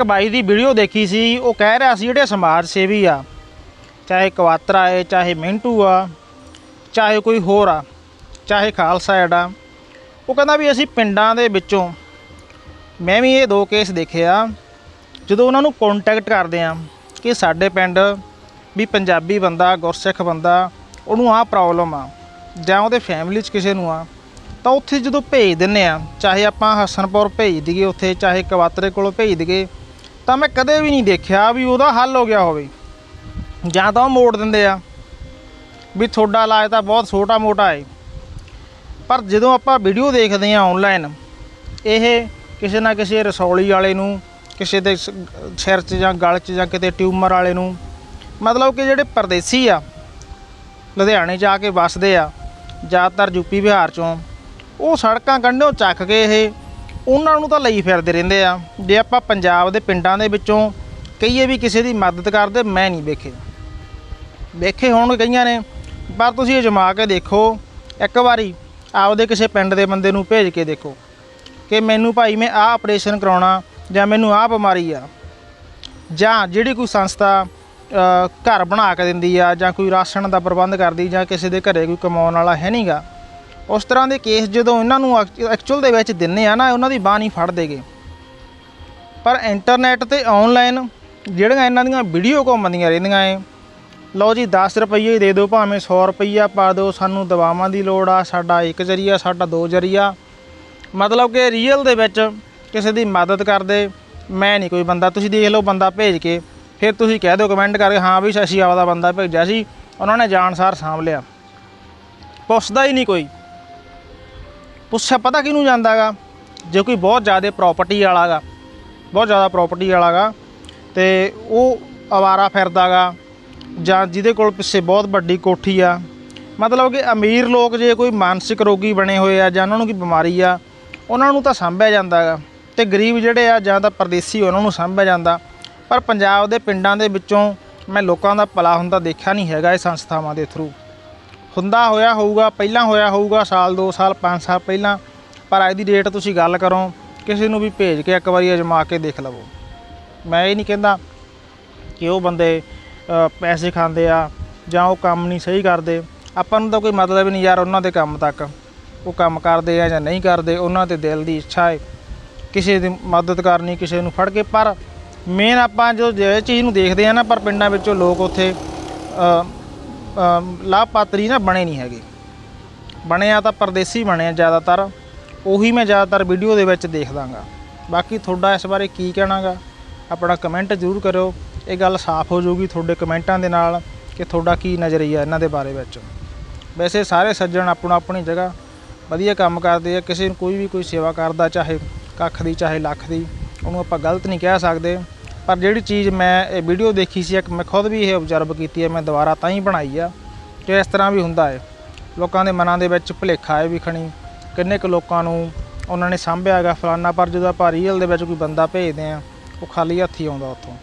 ਇੱਕ ਬਾਈ ਦੀ ਵੀਡੀਓ ਦੇਖੀ ਸੀ, ਉਹ ਕਹਿ ਰਿਹਾ ਸੀ ਜਿਹੜੇ ਸਮਾਜ ਸੇਵੀ ਆ, ਚਾਹੇ ਕਵਾਤਰਾ ਏ, ਚਾਹੇ ਮਿੰਟੂ ਆ, ਚਾਹੇ ਕੋਈ ਹੋਰ ਆ, ਚਾਹੇ ਖਾਲਸਾ ਐਡ ਆ ਉਹ ਕਹਿੰਦਾ ਵੀ ਅਸੀਂ ਪਿੰਡਾਂ ਦੇ ਵਿੱਚੋਂ, ਮੈਂ ਵੀ ਇਹ ਦੋ ਕੇਸ ਦੇਖਿਆ, ਜਦੋਂ ਉਹਨਾਂ ਨੂੰ ਕੰਟੈਕਟ ਕਰਦੇ ਆ, ਕਿ ਸਾਡੇ ਪਿੰਡ ਵੀ ਪੰਜਾਬੀ ਬੰਦਾ, ਗੁਰਸਿੱਖ ਬੰਦਾ, ਉਹਨੂੰ ਆਹ ਪ੍ਰੋਬਲਮ ਆ, ਜਾਂ ਉਹਦੇ ਫੈਮਿਲੀ 'ਚ ਕਿਸੇ ਨੂੰ ਆ, ਤਾਂ ਉੱਥੇ ਜਦੋਂ ਭੇਜ ਦਿੰਨੇ ਆ, ਚਾਹੇ ਆਪਾਂ ਹਸਨਪੁਰ ਭੇਜ ਦਈਏ ਉੱਥੇ, ਚਾਹੇ ਕਵਾਤਰੇ ਕੋਲੋਂ ਭੇਜ ਦਈਏ ਤਾਂ ਮੈਂ ਕਦੇ ਵੀ ਨਹੀਂ ਦੇਖਿਆ ਵੀ ਉਹਦਾ ਹੱਲ ਹੋ ਗਿਆ ਹੋਵੇ। ਜਾਂ ਤਾਂ ਉਹ ਮੋੜ ਦਿੰਦੇ ਆ। ਵੀ ਤੁਹਾਡਾ ਇਲਾਜ ਤਾਂ ਬਹੁਤ ਛੋਟਾ ਮੋਟਾ ਹੈ ਪਰ ਜਦੋਂ ਆਪਾਂ ਵੀਡੀਓ ਦੇਖਦੇ ਆ ਆਨਲਾਈਨ ਇਹ ਕਿਸੇ ਨਾ ਕਿਸੇ ਰਸੌਲੀ ਵਾਲੇ ਨੂੰ, ਕਿਸੇ ਦੇ ਸਿਰ 'ਚ ਜਾਂ ਗਲ 'ਚ ਜਾਂ ਕਿਤੇ ਟਿਊਮਰ ਵਾਲੇ ਨੂੰ, ਮਤਲਬ ਕਿ ਜਿਹੜੇ ਪਰਦੇਸੀ ਆ, ਲੁਧਿਆਣੇ ਜਾ ਕੇ ਵੱਸਦੇ ਆ, ਜ਼ਿਆਦਾਤਰ ਯੂਪੀ ਬਿਹਾਰ ਚੋਂ, ਉਹ ਸੜਕਾਂ ਕੰਢਿਓਂ ਚੱਕ ਕੇ ਇਹ ਉਹਨਾਂ ਨੂੰ ਤਾਂ ਲਈ ਫਿਰਦੇ ਰਹਿੰਦੇ ਆ। ਜੇ ਆਪਾਂ ਪੰਜਾਬ ਦੇ ਪਿੰਡਾਂ ਦੇ ਵਿੱਚੋਂ ਕਹੀਏ ਵੀ ਕਿਸੇ ਦੀ ਮਦਦ ਕਰਦੇ, ਮੈਂ ਨਹੀਂ ਵੇਖੇ। ਵੇਖੇ ਹੋਣ ਕਈਆਂ ਨੇ, ਪਰ ਤੁਸੀਂ ਅਜਮਾ ਕੇ ਦੇਖੋ, ਇੱਕ ਵਾਰੀ ਆਪਦੇ ਕਿਸੇ ਪਿੰਡ ਦੇ ਬੰਦੇ ਨੂੰ ਭੇਜ ਕੇ ਦੇਖੋ ਕਿ ਮੈਨੂੰ ਭਾਈ ਮੈਂ ਆਹ ਆਪਰੇਸ਼ਨ ਕਰਾਉਣਾ ਜਾਂ ਮੈਨੂੰ ਆਹ ਬਿਮਾਰੀ ਆ। ਜਾਂ ਜਿਹੜੀ ਕੋਈ ਸੰਸਥਾ ਘਰ ਬਣਾ ਕੇ ਦਿੰਦੀ ਆ ਜਾਂ ਕੋਈ ਰਾਸ਼ਨ ਦਾ ਪ੍ਰਬੰਧ ਕਰਦੀ ਜਾਂ ਕਿਸੇ ਦੇ ਘਰੇ ਕੋਈ ਕਮਾਉਣ ਵਾਲਾ ਹੈ ਨਹੀਂਗਾ ਉਸ ਤਰ੍ਹਾਂ ਦੇ ਕੇਸ ਜਦੋਂ ਇਹਨਾਂ ਨੂੰ ਐਕਚੁਅਲ ਦੇ ਵਿੱਚ ਦਿੰਨੇ ਆ ਨਾ, ਉਹਨਾਂ ਦੀ ਬਾਹ ਨਹੀਂ ਫੜ ਦੇਗੇ ਪਰ ਇੰਟਰਨੈਟ ਤੇ ਆਨਲਾਈਨ ਜਿਹੜੀਆਂ ਇਹਨਾਂ ਦੀਆਂ ਵੀਡੀਓ ਘੁੰਮਦੀਆਂ ਰਹਿੰਦੀਆਂ ਏ, ਲਓ ਜੀ 10 ਰੁਪਏ ਦੇ ਦਿਓ, ਭਾਵੇਂ 100 ਰੁਪਈਆ ਪਾ ਦਿਓ, ਸਾਨੂੰ ਦਵਾਵਾਂ ਦੀ ਲੋੜ ਆ, ਸਾਡਾ ਇੱਕ ਜਰੀਆ, ਸਾਡਾ ਦੋ ਜਰੀਆ। ਮਤਲਬ ਕਿ ਰੀਅਲ ਦੇ ਵਿੱਚ ਕਿਸੇ ਦੀ ਮਦਦ ਕਰਦੇ, ਮੈਂ ਨਹੀਂ ਕੋਈ ਬੰਦਾ। ਤੁਸੀਂ ਦੇਖ ਲਓ ਬੰਦਾ ਭੇਜ ਕੇ, ਫਿਰ ਤੁਸੀਂ ਕਹਿ ਦਿਓ ਕਮੈਂਟ ਕਰਕੇ, ਹਾਂ ਵੀ ਅਸੀਂ ਆਪਦਾ ਬੰਦਾ ਭੇਜਿਆ ਸੀ, ਉਹਨਾਂ ਨੇ ਜਾਣਸਾਰ ਸਾਂਭ ਲਿਆ। ਪੁੱਛਦਾ ਹੀ ਨਹੀਂ ਕੋਈ। ਪੁੱਛਿਆ ਪਤਾ ਕਿਹਨੂੰ ਜਾਂਦਾਗਾ? ਜੇ ਕੋਈ ਬਹੁਤ ਜ਼ਿਆਦਾ ਪ੍ਰਾਪਰਟੀ ਵਾਲਾਗਾ, ਬਹੁਤ ਜ਼ਿਆਦਾ ਪ੍ਰਾਪਰਟੀ ਵਾਲਾਗਾ, ਤੇ ਉਹ ਅਵਾਰਾ ਫਿਰਦਾਗਾ, ਜਾਂ ਜਿਹਦੇ ਕੋਲ ਪਿੱਛੇ ਬਹੁਤ ਵੱਡੀ ਕੋਠੀ ਆ। ਮਤਲਬ ਕਿ ਅਮੀਰ ਲੋਕ ਜੇ ਕੋਈ ਮਾਨਸਿਕ ਰੋਗੀ ਬਣੇ ਹੋਏ ਆ ਜਾਂ ਉਹਨਾਂ ਨੂੰ ਕੋਈ ਬਿਮਾਰੀ ਆ, ਉਹਨਾਂ ਨੂੰ ਤਾਂ ਸਾਂਭਿਆ ਜਾਂਦਾਗਾ। ਤੇ ਗਰੀਬ ਜਿਹੜੇ ਆ ਜਾਂ ਤਾਂ ਪਰਦੇਸੀ ਉਹਨਾਂ ਨੂੰ ਸਾਂਭਿਆ ਜਾਂਦਾ। ਪਰ ਪੰਜਾਬ ਦੇ ਪਿੰਡਾਂ ਦੇ ਵਿੱਚੋਂ ਮੈਂ ਲੋਕਾਂ ਦਾ ਭਲਾ ਹੁੰਦਾ ਦੇਖਿਆ ਨਹੀਂ ਹੈਗਾ ਇਹ ਸੰਸਥਾਵਾਂ ਦੇ ਥਰੂ ਹੁੰਦਾ ਹੋਇਆ ਹੋਊਗਾ, ਪਹਿਲਾਂ ਹੋਇਆ ਹੋਊਗਾ, ਸਾਲ 2 ਸਾਲ 5 ਸਾਲ ਪਹਿਲਾਂ, ਪਰ ਅੱਜ ਦੀ ਡੇਟ ਤੁਸੀਂ ਗੱਲ ਕਰੋ, ਕਿਸੇ ਨੂੰ ਵੀ ਭੇਜ ਕੇ ਇੱਕ ਵਾਰੀ ਅਜਮਾ ਕੇ ਦੇਖ ਲਵੋ। ਮੈਂ ਇਹ ਨਹੀਂ ਕਹਿੰਦਾ ਕਿ ਉਹ ਬੰਦੇ ਪੈਸੇ ਖਾਂਦੇ ਆ ਜਾਂ ਉਹ ਕੰਮ ਨਹੀਂ ਸਹੀ ਕਰਦੇ। ਆਪਾਂ ਨੂੰ ਤਾਂ ਕੋਈ ਮਤਲਬ ਨਹੀਂ ਯਾਰ ਉਹਨਾਂ ਦੇ ਕੰਮ ਤੱਕ। ਉਹ ਕੰਮ ਕਰਦੇ ਆ ਜਾਂ ਨਹੀਂ ਕਰਦੇ, ਉਹਨਾਂ ਦੇ ਦਿਲ ਦੀ ਇੱਛਾ ਹੈ ਕਿਸੇ ਦੀ ਮਦਦ ਕਰਨੀ, ਕਿਸੇ ਨੂੰ ਫੜ ਕੇ, ਪਰ ਮੇਨ ਆਪਾਂ ਜੋ ਜੇ ਚੀਜ਼ ਨੂੰ ਦੇਖਦੇ ਆ ਨਾ, ਪਰ ਪਿੰਡਾਂ ਵਿੱਚੋਂ ਲੋਕ ਉੱਥੇ ਲਾਭਪਾਤਰੀ ਨਾ ਬਣੇ ਨਹੀਂ ਹੈਗੇ। ਬਣੇ ਆ ਤਾਂ ਪਰਦੇਸੀ ਬਣੇ ਆ ਜ਼ਿਆਦਾਤਰ। ਉਹੀ ਮੈਂ ਜ਼ਿਆਦਾਤਰ ਵੀਡੀਓ ਦੇ ਵਿੱਚ ਦੇਖਦਾਗਾ ਬਾਕੀ ਤੁਹਾਡਾ ਇਸ ਬਾਰੇ ਕੀ ਕਹਿਣਾਗਾ, ਆਪਣਾ ਕਮੈਂਟ ਜ਼ਰੂਰ ਕਰਿਓ। ਇਹ ਗੱਲ ਸਾਫ਼ ਹੋ ਜਾਊਗੀ ਤੁਹਾਡੇ ਕਮੈਂਟਾਂ ਦੇ ਨਾਲ ਕਿ ਤੁਹਾਡਾ ਕੀ ਨਜ਼ਰੀਆ ਇਹਨਾਂ ਦੇ ਬਾਰੇ ਵਿੱਚ। ਵੈਸੇ ਸਾਰੇ ਸੱਜਣ ਆਪਣਾ ਆਪਣੀ ਜਗ੍ਹਾ, ਵਧੀਆ ਕੰਮ ਕਰਦੇ ਆ, ਕਿਸੇ ਨੂੰ ਕੋਈ ਵੀ ਕੋਈ ਸੇਵਾ ਕਰਦਾ, ਚਾਹੇ ਕੱਖ ਦੀ, ਚਾਹੇ ਲੱਖ ਦੀ, ਉਹਨੂੰ ਆਪਾਂ ਗਲਤ ਨਹੀਂ ਕਹਿ ਸਕਦੇ। ਪਰ ਜਿਹੜੀ ਚੀਜ਼ ਮੈਂ ਇਹ ਵੀਡੀਓ ਦੇਖੀ ਸੀ, ਇੱਕ ਮੈਂ ਖੁਦ ਵੀ ਇਹ ਅਬਜ਼ਰਵ ਕੀਤੀ ਹੈ, ਮੈਂ ਦੁਬਾਰਾ ਤਾਂ ਹੀ ਬਣਾਈ ਆ ਕਿ ਇਸ ਤਰ੍ਹਾਂ ਵੀ ਹੁੰਦਾ ਹੈ। ਲੋਕਾਂ ਦੇ ਮਨਾਂ ਦੇ ਵਿੱਚ ਭੁਲੇਖਾ ਹੈ ਵੀ ਖਣੀ, ਕਿੰਨੇ ਕੁ ਲੋਕਾਂ ਨੂੰ ਉਹਨਾਂ ਨੇ ਸਾਂਭਿਆ ਹੈਗਾ ਫਲਾਨਾ ਪਰ ਜਦੋਂ ਆਪਾਂ ਰੀਅਲ ਦੇ ਵਿੱਚ ਕੋਈ ਬੰਦਾ ਭੇਜਦੇ ਆ, ਉਹ ਖਾਲੀ ਹੱਥੀ ਆਉਂਦਾ ਉੱਥੋਂ।